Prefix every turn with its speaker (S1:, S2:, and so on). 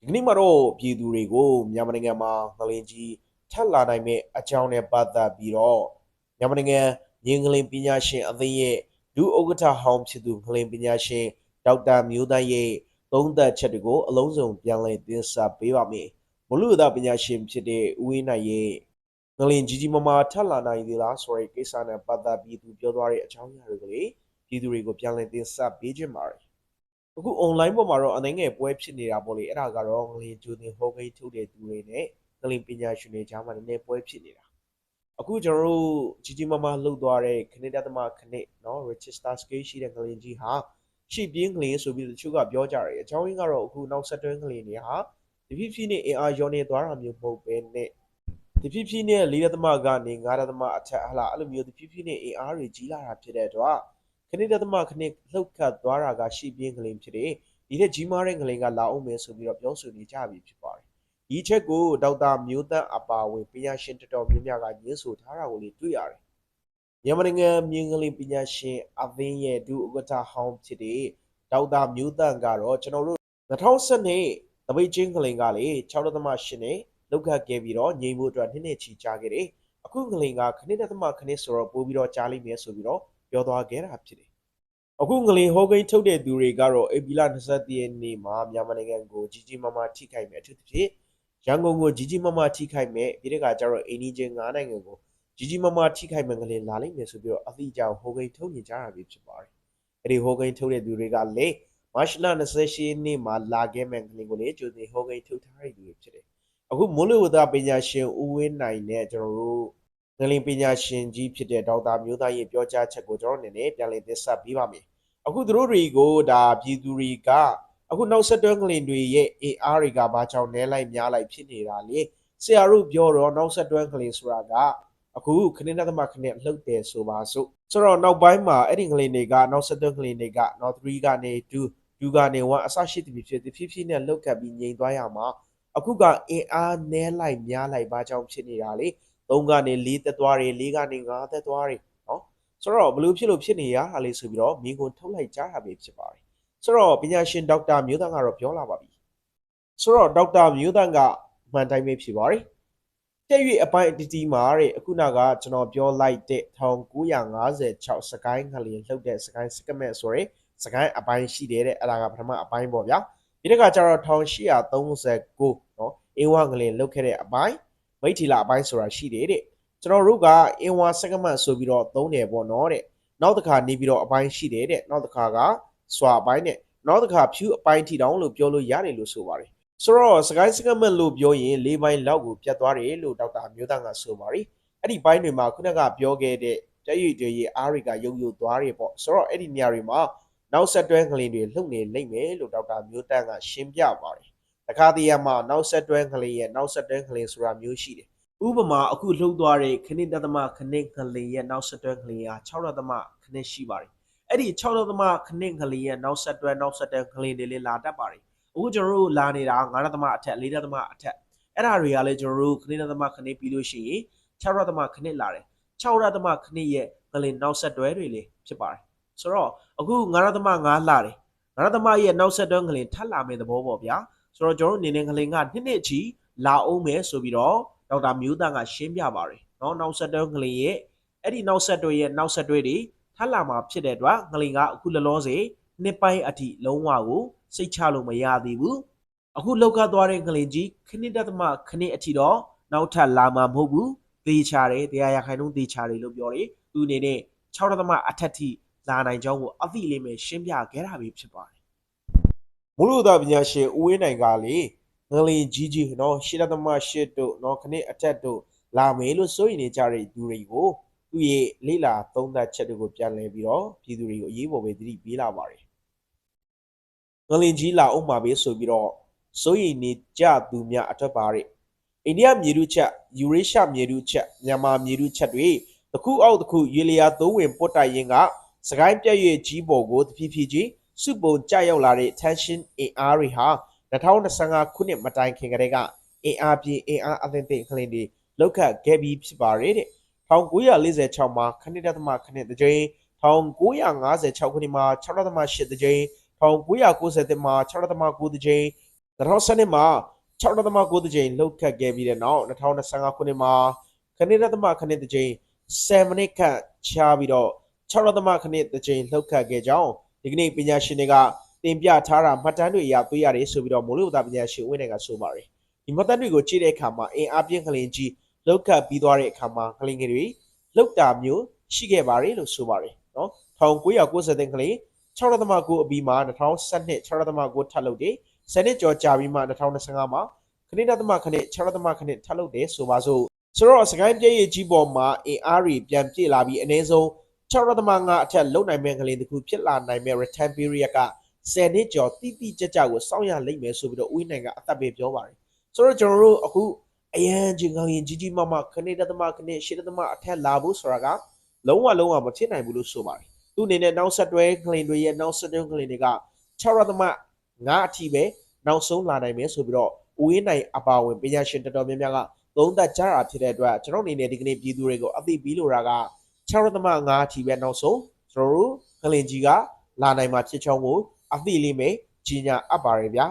S1: ဒီကနေ့မှာတော့ပြည်သူတွေကိုမြန်မာနိုင်ငံမှာငလင်ကြီးထပ်လာနိုင်မဲ့အကြောင်းနဲ့ပတ်သက်ပြီးတော့မြန်မာနိုင်ငံငင်းငလင်ပညာရှင်အသင်းရဲ့ဒုဥက္ကဋ္ဌဟောင်းဖြစ်သူငလင်ပညာရှင်ဒေါက်တာမျိုးသားရဲ့သုံးသပ်ချက်တွေကိုအလုံးစုံပြန်လည်တင်ဆက်ပေးပါမယ်။မလူသာပညာရှင်ဖြစ်တဲ့ဦးဝင်းနိုင်ရဲ့ငလင်ကြီးကြီးမားမားထပ်လာနိုင်သေးလားဆိုတဲ့ကိစ္စနဲ့ပတ်သက်ပြီးသူပြောသွားတဲ့အကြောင်းအရာတွေကိုလေပြည်သူတွေကိုပြန်လည်တင်ဆက်ပေးခြင်းပါတယ်။ အခု online ပေါ်မှာတော့အနိုင်ငံပွဲဖြစ်နေတာပေါ့လေအဲ့ဒါကတော့ငလင်ဂျူတင်ဟောဂိတ်ထုတ်တဲ့သူတွေနဲ့ငလင်ပညာရှင်တွေကြားမှာလည်းပွဲဖြစ်နေတာအခုကျွန်တော်တို့ကြီးကြီးမားမားလှုပ်သွားတဲ့ခနစ်တသမခနစ်နော် register scale ရှိတဲ့ငလင်ကြီးဟာရှိပြင်းငလင်ဆိုပြီးတချို့ကပြောကြတယ်အကြောင်းရင်းကတော့အခုနောက်ဆက်တွဲငလင်တွေဟာဒီဖြစ်ဖြစ်နဲ့အင်အားရောနေသွားတာမျိုးမဟုတ်ပဲနဲ့ဒီဖြစ်ဖြစ်နဲ့၄တသမကနေ၅တသမအထက်ဟလာအဲ့လိုမျိုးဒီဖြစ်ဖြစ်နဲ့အင်အားတွေကြီးလာတာဖြစ်တဲ့အတွက် ခဏတသမခဏလှုပ်ခတ်သွားတာကရှီပြင်းကလေးဖြစ်တယ်ဒီထက်ကြီးမားတဲ့ကလေးကလာအောင်မယ်ဆိုပြီးတော့ပြောဆိုနေကြပြီဖြစ်ပါတယ်ဒီချက်ကိုဒေါက်တာမျိုးသက်အပါဝင်ပညာရှင်တော်တော်များများကညှင်းဆိုထားတာကိုလေတွေ့ရတယ်မြန်မာနိုင်ငံမြင်းကလေးပညာရှင်အသင်းရဲ့ဒုဥက္ကဋ္ဌဟောင်းဖြစ်တဲ့ဒေါက်တာမျိုးသက်ကတော့ကျွန်တော်တို့2012တပိတ်ချင်းကလေးကလေ6.8နဲ့လောက်ခတ်ခဲ့ပြီးတော့ငြိမ်ဖို့အတွက်နှစ်နှစ်ချီကြာခဲ့တယ်အခုကလေးကခဏတသမခဏဆိုတော့ပို့ပြီးတော့ကြားလိမ့်မယ်ဆိုပြီးတော့ ပြောသွားခဲ့တာဖြစ်တယ်။အခုငလင်ဟိုးကိန်းထုတ်တဲ့သူတွေကတော့အေပီလာ20ရက်နေ့မှာမြန်မာနိုင်ငံကိုကြီးကြီးမားမားထိခိုက်မယ်အထူးသဖြင့်ရန်ကုန်ကိုကြီးကြီးမားမားထိခိုက်မယ်ပြီးတဲ့ကကျတော့အိန္ဒိချင်း9နိုင်ငံကိုကြီးကြီးမားမားထိခိုက်မယ်ငလင်လာလိမ့်မယ်ဆိုပြီးတော့အသည့်ကြောင့်ဟိုးကိန်းထုတ်နေကြတာပဲဖြစ်ပါတယ်။အဲဒီဟိုးကိန်းထုတ်တဲ့သူတွေကလေမတ်လ28ရက်နေ့မှာလာခဲ့မယ်ငလင်ကိုလေကြိုတင်ဟိုးကိန်းထုတ်ထားတဲ့သူတွေဖြစ်တယ်။အခုမိုးလေဝသပညာရှင်ဦးဝင်းနိုင်နဲ့ကျွန်တော်တို့ ငလင်ပညာရှင်ကြီးဖြစ်တဲ့ဒေါက်တာမျိုးသားရဲ့ပြောကြားချက်ကိုကျွန်တော်အနေနဲ့ပြန်လည်တင်ဆက်ပေးပါမယ်။အခုသူတို့တွေကိုဒါပြည်သူတွေကအခုနောက်ဆက်တွဲငလင်တွေရဲ့ AR တွေကဘာကြောင့်နဲလိုက်များလိုက်ဖြစ်နေတာလေ။ဆရာတို့ပြောတော့နောက်ဆက်တွဲငလင်ဆိုတာကအခုခဏသမခဏလှုပ်တယ်ဆိုပါစို့ဆိုတော့နောက်ပိုင်းမှာအဲ့ဒီငလင်တွေကနောက်ဆက်တွဲငလင်တွေကနောက်3ကနေ2 2ကနေ1အစရှိတဖြည်းဖြည်းတဖြည်းဖြည်းနဲ့လှုပ်ကပ်ပြီးငြိမ်သွားရမှာအခုကအင်အားနဲလိုက်များလိုက်ဘာကြောင့်ဖြစ်နေတာလေ။ 3ကနေ4တက်သွားတယ်4ကနေ5တက်သွားတယ်နော်ဆိုတော့ဘယ်လိုဖြစ်လို့ဖြစ်နေရတာလဲဆိုပြီးတော့မိကိုထုတ်လိုက်ကြတာပဲဖြစ်ပါတယ်ဆိုတော့ပညာရှင်ဒေါက်တာမျိုးသားကတော့ပြောလာပါပြီဆိုတော့ဒေါက်တာမျိုးသားကမှန်တိုင်းပဲဖြစ်ပါတယ်တဲ့၍အပိုင်းအတီးတီးမှာတဲ့အခုနကကျွန်တော်ပြောလိုက်တဲ့1956စကိုင်းငလျင်လှုပ်တဲ့စကိုင်းစကမက်ဆိုရဲစကိုင်းအပိုင်းရှိတယ်တဲ့အဲ့ဒါကပထမအပိုင်းပေါ့ဗျာဒီတက်ကကျတော့1839နော်အင်းဝငလျင်လှုပ်ခဲ့တဲ့အပိုင်း မိတ်ထီလာအပိုင်းဆိုတာရှိတယ်တဲ့ကျွန်တော်တို့ကအင်ဝါစက္ကမတ်ဆိုပြီးတော့သုံးတယ်ပေါ့နော်တဲ့နောက်တစ်ခါနေပြီးတော့အပိုင်းရှိတယ်တဲ့နောက်တစ်ခါကစွာအပိုင်းနဲ့နောက်တစ်ခါဖြူအပိုင်းထီတောင်လို့ပြောလို့ရတယ်လို့ဆိုပါတယ်ဆိုတော့စကိုင်းစက္ကမတ်လို့ပြောရင်၄ပိုင်းလောက်ကိုပြတ်သွားတယ်လို့ဒေါက်တာမျိုးသားကဆိုပါတယ်အဲ့ဒီပိုင်းတွေမှာခုနကပြောခဲ့တဲ့တရွေတရွေအားတွေကယုံယုံသွားတယ်ပေါ့ဆိုတော့အဲ့ဒီနေရာတွေမှာနောက်ဆက်တွဲငလင်တွေလှုပ်နေလိမ့်မယ်လို့ဒေါက်တာမျိုးတန်းကရှင်းပြပါတယ် တခါတည်းရမှာနောက်ဆက်တွဲကလေးရဲ့နောက်ဆက်တွဲကလေးဆိုတာမျိုးရှိတယ်။ဥပမာအခုလှုပ်သွားတဲ့ခဏတသမခဏကလေးရဲ့နောက်ဆက်တွဲကလေးဟာ6သမခဏရှိပါတယ်။အဲ့ဒီ6သမခဏကလေးရဲ့နောက်ဆက်တွဲနောက်ဆက်တွဲကလေးတွေလည်းလာတတ်ပါတယ်။အခုကျွန်တော်တို့လာနေတာ9သမအထက်4သမအထက်အဲ့ဒါတွေကလည်းကျွန်တော်တို့ခဏသမခဏပြီးလို့ရှိရင်6သမခဏလာတယ်။6သမခဏရဲ့ကလေးနောက်ဆက်တွဲတွေလည်းဖြစ်ပါတယ်။ဆိုတော့အခု9သမ9လာတယ်။9သမရဲ့နောက်ဆက်တွဲကလေးထပ်လာမယ့်သဘောပေါ့ဗျာ။ ဆိုတော့ကျွန်တော်တို့အနေနဲ့ငလင်ကနှစ်နှစ်ချီလာအောင်မယ်ဆိုပြီးတော့ဒေါက်တာမျိုးသားကရှင်းပြပါတယ်เนาะနောက်ဆက်တွဲငလင်ရဲ့အဲ့ဒီနောက်ဆက်တွဲရဲ့နောက်ဆက်တွဲတွေထပ်လာမှာဖြစ်တဲ့အတွက်ငလင်ကအခုလလောစေနှစ်ပိုင်းအထိလုံးဝကိုစိတ်ချလို့မရသေးဘူးအခုလောက်ကသွားတဲ့ငလင်ကြီးခဏတသမခဏအထိတော့နောက်ထပ်လာမှာမဟုတ်ဘူးသေချာတယ်တရားရခိုင်နှုန်းသေချာတယ်လို့ပြောတယ်သူအနေနဲ့6တသမအထက်ထိလာနိုင်ကြောင်းကိုအသိလေးပဲရှင်းပြခဲ့တာပဲဖြစ်ပါတယ် မိုးရိုသားပညာရှင်ဦးဝင်းနိုင်ကလေငလင်ကြီးကြီးနော်ရှစ်တသမရှစ်တို့နော်ခနစ်အထက်တို့လာမယ်လို့စိုးရိမ်နေကြတဲ့သူတွေကိုသူ့ရဲ့လိလာသုံးသပ်ချက်တွေကိုပြန်လည်ပြီးတော့ပြည်သူတွေကိုအရေးပေါ်ပဲသတိပေးလာပါတယ်ငလင်ကြီးလာအောင်ပါပဲဆိုပြီးတော့စိုးရိမ်နေကြသူများအထက်ပါတဲ့အိန္ဒိယမြေထုချက်ယူရေရှားမြေထုချက်မြန်မာမြေထုချက်တွေတစ်ခုအောက်တစ်ခုရေလျာသုံးဝင်ပွတ်တိုက်ရင်ကစကိုင်းပြည့်ရဲ့ကြီးပေါ်ကိုတဖြည်းဖြည်းချင်း စုပုံကြရောက်လာတဲ့ tension အင်အားတွေဟာ2025ခုနှစ်မတိုင်ခင်ကတည်းကအင်အားပြင်းအင်အားအသင့်သိခလင်တွေလောက်ခတ်ခဲ့ပြီးဖြစ်ပါတယ်တဲ့1946မှာခဏတသမခဏတစ်ကြိမ်1956ခုနှစ်မှာ6.8တစ်ကြိမ်1990မှာ6.9တစ်ကြိမ်2012မှာ6.9တကြိမ်လှုပ်ခတ်ခဲ့ပြီးတဲ့နောက်2025ခုနှစ်မှာခဏရသမခဏတကြိမ်7မိနစ်ခန့်ချားပြီးတော့6.9ခဏတကြိမ်လှုပ်ခတ်ခဲ့ကြောင်း ဒီကနေ့ပညာရှင်တွေကတင်ပြထားတာမှတ်တမ်းတွေအရတွေ့ရတယ်ဆိုပြီးတော့မိုးလေဝသပညာရှင်ဝင်းနိုင်ကဆိုပါတယ်ဒီမှတ်တမ်းတွေကိုကြည့်တဲ့အခါမှာအင်အားပြင်းကလင်ကြီးလှုပ်ခတ်ပြီးသွားတဲ့အခါမှာကလင်ငယ်တွေလှုပ်တာမျိုးရှိခဲ့ပါတယ်လို့ဆိုပါတယ်နော်1990တဲ့ကလေး6.9အပြီးမှာ2012 6.9ထပ်လုပ်တယ်စနစ်ကျော်ကြာပြီးမှ2025မှာခဏသမခဏ6.9ခဏထပ်လုပ်တယ်ဆိုပါစို့ဆိုတော့စကိုင်းပြည့်ရကြီးပေါ်မှာအင်အားတွေပြန်ပြည့်လာပြီးအနည်းဆုံး 6.5အထက်လုံနိုင်မဲ့ကလေးတစ်ခုဖြစ်လာနိုင်မဲ့ return period က10နှစ်ကျော်တိတိကျကျကိုစောင့်ရလိမ့်မယ်ဆိုပြီးတော့ဦးနိုင်ကအသက်ပဲပြောပါတယ်ဆိုတော့ကျွန်တော်တို့အခုအရန်ချင်းကောင်းရင်ကြီးကြီးမားမားခဏသမခဏရှစ်သမအထက်လာဖို့ဆိုတာကလုံးဝလုံးဝမဖြစ်နိုင်ဘူးလို့ဆိုပါတယ်သူအနေနဲ့နောက်ဆက်တွဲကလင်တွေရဲ့နောက်ဆက်တွဲကလင်တွေက6.5အထိပဲနောက်ဆုံးလာနိုင်မယ်ဆိုပြီးတော့ဦးရင်းနိုင်အပါဝင်ပညာရှင်တော်တော်များများကသုံးသပ်ကြတာဖြစ်တဲ့အတွက်ကျွန်တော်အနေနဲ့ဒီကနေ့ပြည်သူတွေကိုအသိပေးလိုတာက 6.5အထိပဲနောက်ဆုံးကျွန်တော်တို့ကလင်ကြီးကလာနိုင်မှာဖြစ်ချောင်းကိုအသိလေးမဲ့ကြီးညာအပ်ပါရဗျာ